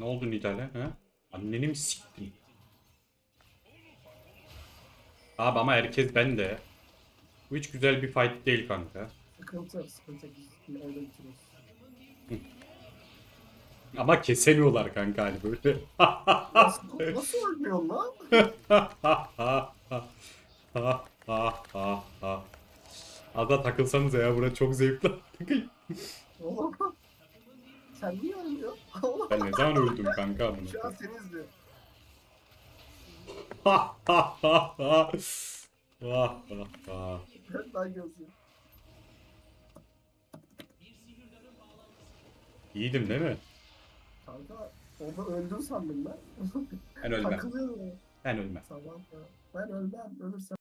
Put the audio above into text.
Ne oldu Nidale? Ha? Anneni mi siktin? Abi ama herkes bende. Bu hiç güzel bir fight değil kanka. Sıkıntı yok, sıkıntı yok. Öyle bitiriyoruz. Ama kesemiyorlar kanka hani böyle. Nasıl, nasıl ölmüyor lan? Ada takılsanıza ya bura çok zevkli. Oğlum. Sen niye ölmüyorsun? Ben ne zaman öldüm kanka bunu? Şu an seni izliyor. Ben daha gözlüyorum. İyiydim değil mi? Kanka orada öldün sandım ben. Ben ölmem. Takılıyorum. Ben ölmem. Sabah. Ben ölmem. Ölürsem